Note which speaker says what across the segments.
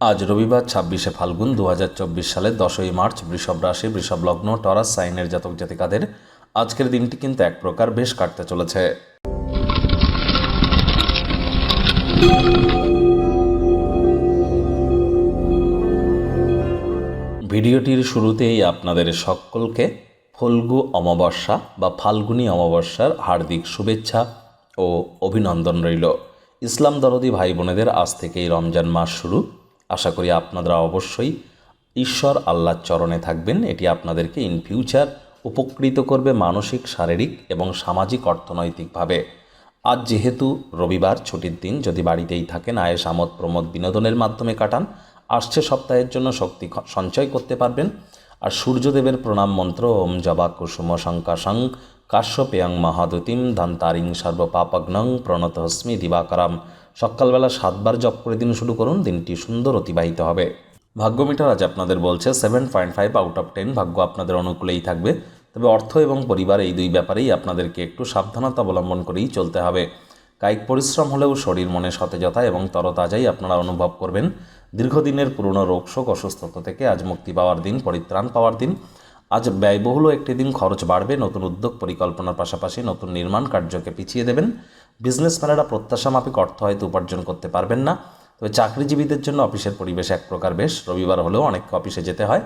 Speaker 1: আজ রবিবার ছাব্বিশে ফাল্গুন দু হাজার চব্বিশ সালের দশই মার্চ বৃষভ রাশি, বৃষভ লগ্ন, টরাস, সাইনের জাতক জাতিকাদের আজকের দিনটি কিন্তু এক প্রকার বেশ কাটতে চলেছে। ভিডিওটির শুরুতেই আপনাদের সকলকে ফল্গু অমাবস্যা বা ফাল্গুনী অমাবস্যার হার্দিক শুভেচ্ছা ও অভিনন্দন রইল। ইসলাম দরদি ভাই বোনেদের আজ থেকেই রমজান মাস শুরু। আশা করি আপনারা অবশ্যই ঈশ্বর আল্লাহর চরণে থাকবেন। এটি আপনাদেরকে ইন ফিউচার উপকৃত করবে মানসিক, শারীরিক এবং সামাজিক, অর্থনৈতিকভাবে। আজ যেহেতু রবিবার, ছুটির দিন, যদি বাড়িতেই থাকেন আয়েস আমোদ প্রমোদ, বিনোদনের মাধ্যমে কাটান, আসছে সপ্তাহের জন্য শক্তি সঞ্চয় করতে পারবেন। আর সূর্যদেবের প্রণাম মন্ত্র, ওম জবা কুসুম শঙ্কাশং কাশ্যপেয়ং মহাদুতিম, ধান্তারিং সর্বপাপগ্নং প্রণতহস্মি দিবাকরাম। সকালবেলা সাতবার জপ করে দিন শুরু করুন, দিনটি সুন্দর অতিবাহিত হবে। ভাগ্য মিটার আজ আপনাদের বলছে seven point five out of ten ভাগ্য আপনাদের অনুকূলেই থাকবে। তবে অর্থ এবং পরিবার এই দুই ব্যাপারেই আপনাদেরকে একটু সাবধানতা অবলম্বন করেই চলতে হবে। কায়িক পরিশ্রম হলেও শরীর মনে সতেজতা এবং তরতাজাই আপনারা অনুভব করবেন। দীর্ঘদিনের পুরনো রোগশোক অসুস্থতা থেকে আজ মুক্তি পাওয়ার দিন, পরিত্রাণ পাওয়ার দিন। আজ ব্যয়বহুল একটি দিন, খরচ বাড়বে, নতুন উদ্যোগ পরিকল্পনার পাশাপাশি নতুন নির্মাণ কার্যকে পিছিয়ে দেবেন। বিজনেসম্যানেরা প্রত্যাশা মাফিক অর্থ হয়তো উপার্জন করতে পারবেন না। তবে চাকরিজীবীদের জন্য অফিসের পরিবেশ এক প্রকার বেশ। রবিবার হলেও অনেককে অফিসে যেতে হয়।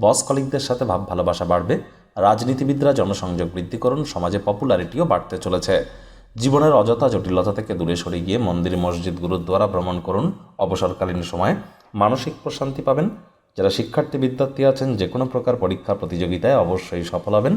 Speaker 1: বস কলিগদের সাথে ভাব ভালোবাসা বাড়বে। রাজনীতিবিদরা জনসংযোগ বৃদ্ধি করুন। সমাজে পপুলারিটিও বাড়তে চলেছে। জীবনের অযথা জটিলতা থেকে দূরে সরে গিয়ে মন্দির, মসজিদ, গুরুদ্বারা ভ্রমণ করুন। অবসরকালীন সময়ে মানসিক প্রশান্তি পাবেন। যারা শিক্ষার্থী, বিদ্যার্থী আছেন যে কোনো প্রকার পরীক্ষা, প্রতিযোগিতায় অবশ্যই সফল হবেন।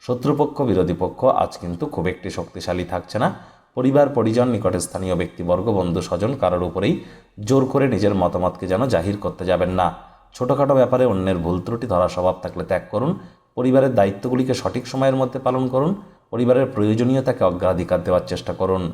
Speaker 1: শত্রুপক্ষ, বিরোধী পক্ষ, আজ কিন্তু খুব একটি শক্তিশালী থাকছে না। পরিবার, পরিজন, নিকটে স্থানীয় ব্যক্তিবর্গ, বন্ধু, স্বজন কারোর উপরেই জোর করে নিজের মতামতকে যেন জাহির করতে যাবেন না। ছোটোখাটো ব্যাপারে অন্যের ভুল ত্রুটি ধরা স্বভাব থাকলে ত্যাগ করুন। পরিবারের দায়িত্বগুলিকে সঠিক সময়ের মধ্যে পালন করুন। পরিবারের প্রয়োজনীয়তাকে অগ্রাধিকার দেওয়ার চেষ্টা করুন।